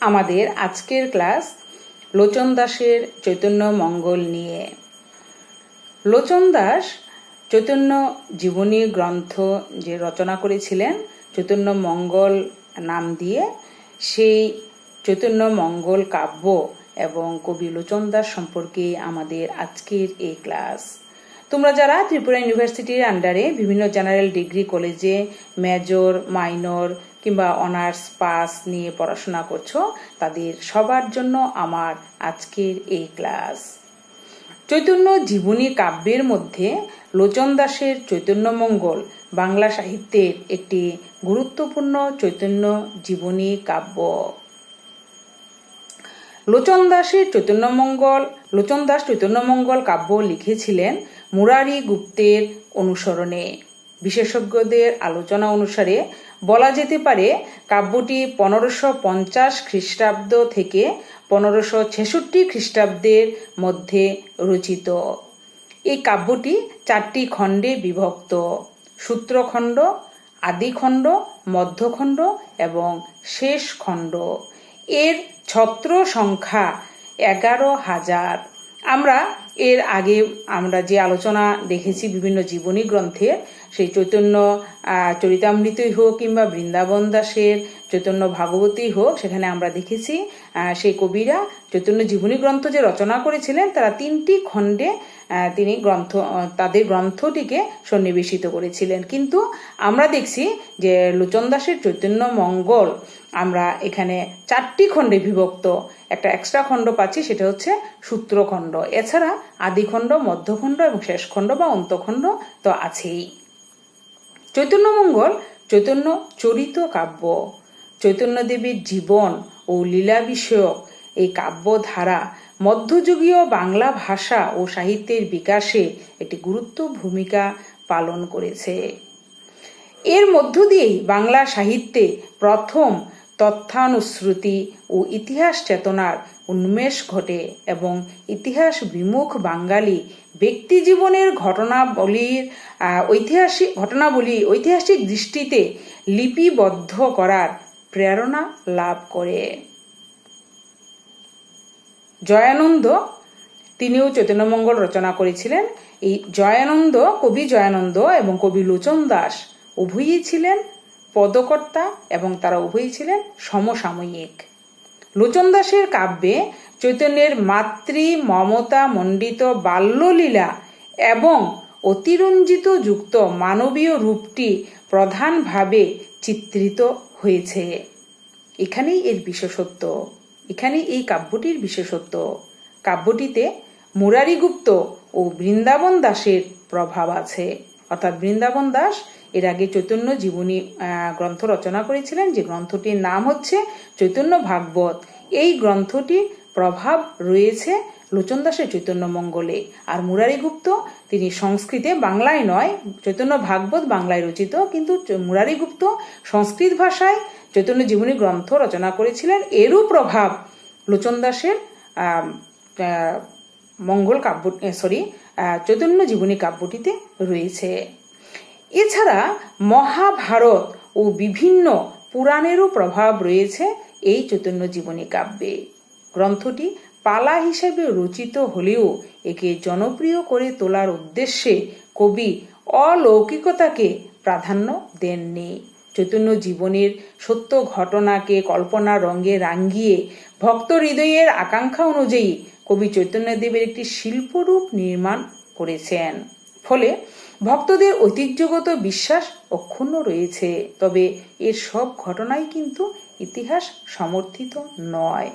আমাদের আজকের ক্লাস লোচন দাসের চৈতন্য মঙ্গল নিয়ে। লোচন দাস চৈতন্য জীবনী গ্রন্থ যে রচনা করেছিলেন, চৈতন্য মঙ্গল নাম দিয়ে, সেই চৈতন্য মঙ্গল কাব্য এবং কবি লোচন দাস সম্পর্কে আমাদের আজকের এই ক্লাস। তোমরা যারা ত্রিপুরা ইউনিভার্সিটির আন্ডারে বিভিন্ন জেনারেল ডিগ্রি কলেজে মেজর মাইনর কিংবা অনার্স পাস নিয়ে পড়াশোনা করছ, তাদের সবার জন্য আমার আজকের এই ক্লাস। চৈতন্য জীবনী কাব্যের মধ্যে লোচন দাসের চৈতন্যমঙ্গল বাংলা সাহিত্যের একটি গুরুত্বপূর্ণ চৈতন্য জীবনী কাব্য। লোচন দাসের চৈতন্যমঙ্গল লোচন দাস চৈতন্যমঙ্গল কাব্য লিখেছিলেন মুরারি গুপ্তের অনুসরণে। বিশেষজ্ঞদের আলোচনা অনুসারে বলা যেতে পারে কাব্যটি পনেরোশো পঞ্চাশ খ্রিস্টাব্দ থেকে পনেরোশো ছেষট্টি খ্রিস্টাব্দের মধ্যে রচিত। এই কাব্যটি চারটি খণ্ডে বিভক্ত। সূত্রখণ্ড, আদিখণ্ড, মধ্যখণ্ড এবং শেষ খণ্ড এর ছত্র সংখ্যা এগারো হাজার। আমরা এর আগে আমরা যে আলোচনা দেখেছি বিভিন্ন জীবনী গ্রন্থে, সেই চৈতন্য চরিতামৃতই হোক কিংবা বৃন্দাবন দাসের চৈতন্য ভাগবতী হোক, সেখানে আমরা দেখেছি সেই কবিরা চৈতন্য জীবনী গ্রন্থ যে রচনা করেছিলেন, তারা তিনটি খণ্ডে তিনি গ্রন্থ তাদের গ্রন্থটিকে সন্নিবেশিত করেছিলেন। কিন্তু আমরা দেখছি যে লোচন দাসের চৈতন্য মঙ্গল, আমরা এখানে চারটি খণ্ডে বিভক্ত। একটা এক্সট্রা খণ্ড পাচ্ছি, সেটা হচ্ছে সূত্রখণ্ড। এছাড়া আদিখণ্ড, মধ্যখণ্ড এবং শেষখণ্ড বা অন্তখণ্ড তো আছেই। চৈতন্যমঙ্গল চৈতন্য চরিত কাব্য। চৈতন্য দেবীর জীবন ও লীলা বিষয়ক এই কাব্যধারা মধ্যযুগীয় বাংলা ভাষা ও সাহিত্যের বিকাশে একটি গুরুত্ব ভূমিকা পালন করেছে। এর মধ্য দিয়েই বাংলা সাহিত্যে প্রথম তথ্যানুশ্রুতি ও ইতিহাস চেতনার উন্মেষ ঘটে এবং ইতিহাস বিমুখ বাঙালি ব্যক্তি জীবনের ঘটনাবলীর ঐতিহাসিক ঘটনাবলী ঐতিহাসিক দৃষ্টিতে লিপিবদ্ধ করার প্রেরণা লাভ করে। জয়ানন্দ তিনিও চৈতন্যমঙ্গল রচনা করেছিলেন। এই জয়ানন্দ, কবি জয়ানন্দ এবং কবি লোচন দাস উভয়ই ছিলেন পদকর্তা এবং তারা উভয়ই ছিলেন সমসাময়িক। লোচন দাসের কাব্যে চৈতন্যের মাতৃ মমতা মণ্ডিত বাল্যলীলা এবং অতিরঞ্জিত যুক্ত মানবীয় রূপটি প্রধানভাবে চিত্রিত হয়েছে। এখানেই এর বিশেষত্ব। এখানেই এই কাব্যটির বিশেষত্ব। কাব্যটিতে মুরারিগুপ্ত ও বৃন্দাবন দাসের প্রভাব আছে। অর্থাৎ বৃন্দাবন দাস এর আগে চৈতন্য জীবনী গ্রন্থ রচনা করেছিলেন। যে গ্রন্থটির নাম হচ্ছে চৈতন্য ভাগবত। এই গ্রন্থটির প্রভাব রয়েছে লোচন দাসের চৈতন্য মঙ্গলে। আর মুরারিগুপ্ত তিনি সংস্কৃতে বাংলায় নয়, চৈতন্য ভাগবত বাংলায় রচিত, কিন্তু মুরারিগুপ্ত সংস্কৃত ভাষায় চৈতন্য জীবনী গ্রন্থ রচনা করেছিলেন। এরও প্রভাব লোচন দাসের মঙ্গল কাব্য সরি চৈতন্য জীবনী কাব্যটিতে রয়েছে। এছাড়া মহাভারত ও বিভিন্ন পুরাণেরও প্রভাব রয়েছে এই চৈতন্য জীবনী কাব্যে। গ্রন্থটি পালা হিসেবে রচিত হলেও একে জনপ্রিয় করে তোলার উদ্দেশ্যে কবি অলৌকিকতাকে প্রাধান্য দেননি। চৈতন্য জীবনের সত্য ঘটনাকে কল্পনা রঙে রাঙ্গিয়ে ভক্ত হৃদয়ের আকাঙ্ক্ষা অনুযায়ী কবি চৈতন্যদেবের একটি শিল্পরূপ নির্মাণ করেছেন। ফলে ভক্তদের ঐতিহ্যগত বিশ্বাস অক্ষুণ্ণ রয়েছে। তবে এর সব ঘটনাই কিন্তু ইতিহাস সমর্থিত নয়।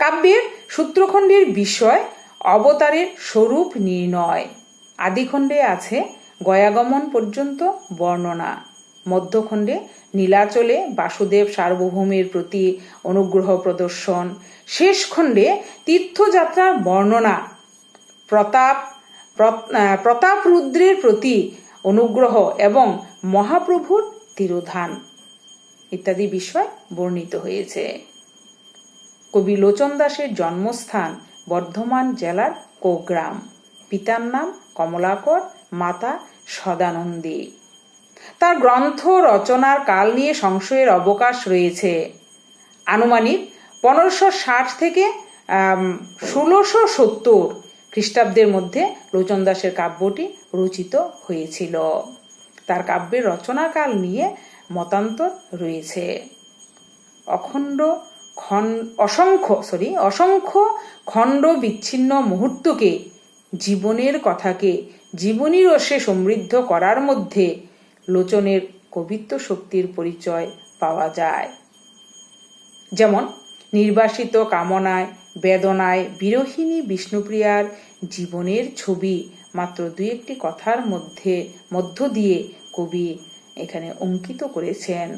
কাব্যের সূত্রখণ্ডের বিষয়, অবতারের স্বরূপ নির্ণয়। আদিখণ্ডে আছে গয়াগমন পর্যন্ত বর্ণনা। মধ্যখণ্ডে নীলাচলে বাসুদেব সার্বভৌমের প্রতি অনুগ্রহ প্রদর্শন। শেষ খণ্ডে তীর্থযাত্রার বর্ণনা। প্রতাপ প্রতাপ রুদ্রের প্রতি অনুগ্রহ এবং মহাপ্রভুর তিরোধান। ইত্যাদি বিষয় বর্ণিত হয়েছে। কবি লোচন দাসের জন্মস্থান বর্ধমান জেলার কোগ্রাম। পিতার নাম কমলাকর, মাতা সদানন্দী। তার গ্রন্থ, রচনার কাল নিয়ে সংশয়ের অবকাশ রয়েছে। আনুমানিক পনেরোশো ষাট থেকে ষোলোশো সত্তর খ্রিস্টাব্দের মধ্যে লোচন দাসের কাব্যটি রচিত হয়েছিল। তার কাব্যের রচনাকাল নিয়ে মতান্তর রয়েছে। অখণ্ড অসংখ্য সরি অসংখ্য খণ্ড বিচ্ছিন্ন মুহূর্তকে, জীবনের কথাকে জীবনী রসে সমৃদ্ধ করার মধ্যে লোচনের কবিত্ব শক্তির পরিচয় পাওয়া যায়। যেমন, নির্বাসিত কামনায়, বেদনায় বিরোহিণী বিষ্ণুপ্রিয়ার জীবনের ছবি মাত্র দুই একটি কথার মধ্যে, মধ্য দিয়ে কবি এখানে অঙ্কিত করেছেন।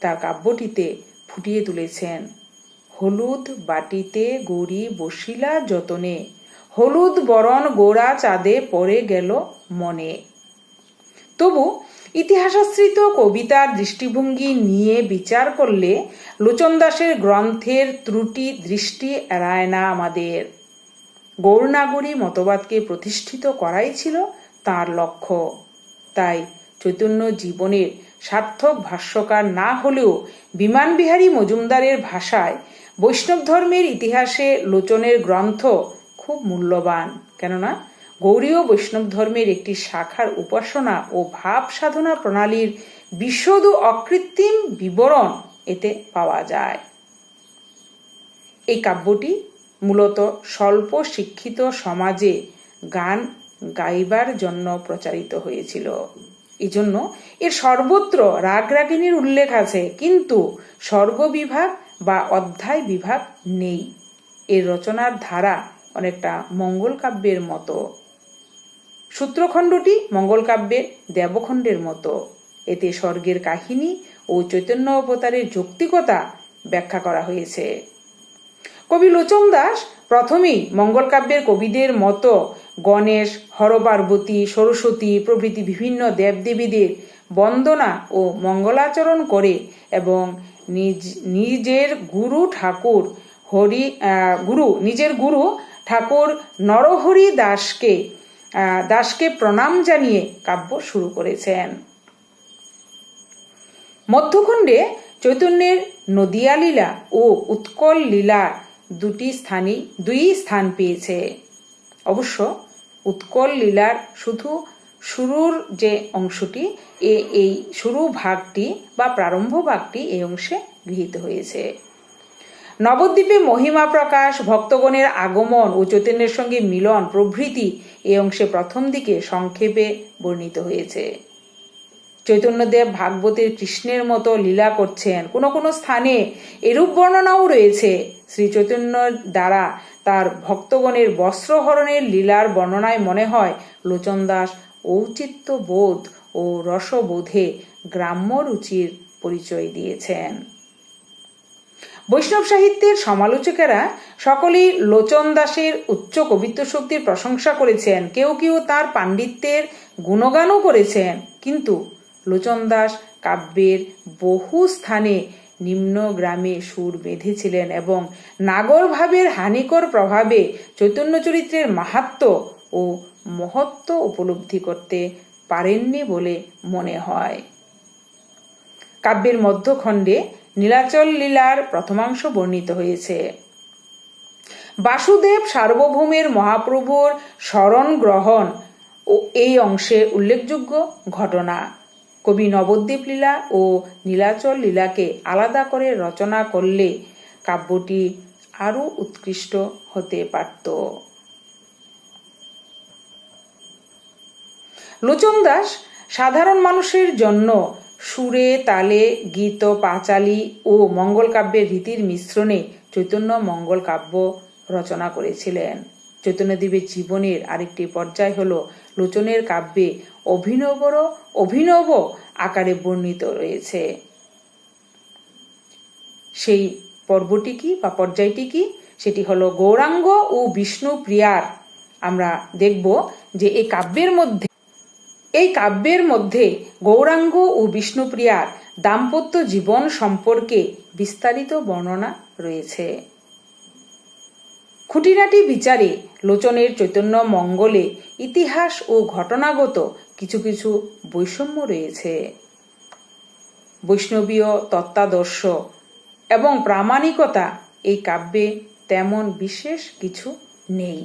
তার কাব্যটিতে ফুটিয়ে তুলেছেন। হলুদ বাটিতে গড়ি বসিলা যতনে, হলুদ বরণ গোড়া চাঁদে পড়ে গেল মনে। তবু ইতিহাসাশ্রিত কবিতার দৃষ্টিভঙ্গি নিয়ে বিচার করলে লোচন দাসের গ্রন্থের ত্রুটি দৃষ্টি এড়ায় না আমাদের। গৌরনাগরী মতবাদকে প্রতিষ্ঠিত করাই ছিল তার লক্ষ্য। তাই চৈতন্য জীবনের সার্থক ভাষ্যকার না হলেও বিমানবিহারী মজুমদারের ভাষায় বৈষ্ণব ধর্মের ইতিহাসে লোচনের গ্রন্থ খুব মূল্যবান। কেননা, গৌরীয় বৈষ্ণব ধর্মের একটি শাখার উপাসনা ও ভাব সাধনা প্রণালীর বিশদ অকৃত্রিম বিবরণ এতে পাওয়া যায়। এই কাব্যটি মূলত স্বল্প শিক্ষিত সমাজে গান গাইবার জন্য প্রচারিত হয়েছিল। এজন্য এর সর্বত্র রাগ রাগিনীর উল্লেখ আছে, কিন্তু স্বর্গ বিভাগ বা অধ্যায় বিভাগ নেই। এর রচনার ধারা অনেকটা মঙ্গল কাব্যের মতো। সূত্রখণ্ডটি মঙ্গল কাব্যের দেবখণ্ডের মতো। এতে স্বর্গের কাহিনী ও চৈতন্য অবতারের যৌক্তিকতা ব্যাখ্যা করা হয়েছে। কবি লোচন দাস প্রথমেই মঙ্গল কাব্যের কবিদের মতো গণেশ, হরপার্বতী, সরস্বতী প্রভৃতি বিভিন্ন দেবদেবীদের বন্দনা ও মঙ্গলাচরণ করে এবং নিজ, নিজের গুরু ঠাকুর হরি গুরু, নিজের গুরু ঠাকুর নরহরি দাসকে দাসকে প্রণাম জানিয়ে কাব্য শুরু করেছেন। মধ্যখণ্ডে চৈতন্যের নদিয়া লীলা ও উৎকল লীলা দুটি স্থানই দুই স্থান পেয়েছে। অবশ্য উৎকল লীলার শুধু শুরুর যে অংশটি, এ এই শুরু ভাগটি বা প্রারম্ভ ভাগটি এই অংশে গৃহীত হয়েছে। নবদ্বীপে মহিমা প্রকাশ, ভক্তগণের আগমন ও চৈতন্যের সঙ্গে মিলন প্রভৃতি এই অংশে প্রথম দিকে সংক্ষেপে বর্ণিত হয়েছে। চৈতন্যদেব ভাগবতের কৃষ্ণের মতো লীলা করছেন। কোনো কোনো স্থানে এরূপ বর্ণনাও রয়েছে। শ্রী চৈতন্যর দ্বারা তার ভক্তগণের বস্ত্রহরণের লীলার বর্ণনায় মনে হয়, লোচন দাস, ঔচিত্য বোধ ও রসবোধে গ্রাম্য রুচির পরিচয় দিয়েছেন। বৈষ্ণব সাহিত্যের সমালোচকেরা সকলেই লোচন দাসের উচ্চ কবিত্ব শক্তির প্রশংসা করেছেন। কেউ কেউ তার পাণ্ডিত্যের গুণগানও করেছেন। কিন্তু লোচন দাস কাব্যের বহু স্থানে নিম্ন গ্রামে সুর বেঁধেছিলেন এবং নাগর ভাবের হানিকর প্রভাবে চৈতন্য চরিত্রের মাহাত্ম ও মহত্ব উপলব্ধি করতে পারেননি বলে মনে হয়। কাব্যের মধ্যখণ্ডে নীলাচল লীলার প্রথমাংশ বর্ণিত হয়েছে। বাসুদেব সার্বভৌমের মহাপ্রভুর স্মরণ গ্রহণ ও এই অংশে উল্লেখযোগ্য ঘটনা। কবি নবদ্বীপ লীলা ও নীলাচল লীলাকে আলাদা করে রচনা করলে কাব্যটি আরও উৎকৃষ্ট হতে পারত। লোচন দাস সাধারণ মানুষের জন্য সুরে, তালে, গীত, পাঁচালি ও মঙ্গল কাব্যের রীতির মিশ্রণে চৈতন্য মঙ্গল কাব্য রচনা করেছিলেন। চৈতন্যদেবের জীবনের আরেকটি পর্যায় হল লোচনের কাব্যে অভিনবর অভিনব আকারে বর্ণিত রয়েছে। সেই পর্বটি কি বা পর্যায়টি কি? সেটি হলো গৌরাঙ্গ ও বিষ্ণু প্রিয়ার। আমরা দেখব যে এই কাব্যের মধ্যে এই কাব্যের মধ্যে গৌরাঙ্গ ও বিষ্ণুপ্রিয়ার দাম্পত্য জীবন সম্পর্কে বিস্তারিত বর্ণনা রয়েছে। খুঁটিনাটি বিচারে লোচনের চৈতন্য মঙ্গলে ইতিহাস ও ঘটনাগত কিছু কিছু বৈষম্য রয়েছে। বৈষ্ণবীয় তত্ত্বাদর্শ এবং প্রামাণিকতা এই কাব্যে তেমন বিশেষ কিছু নেই।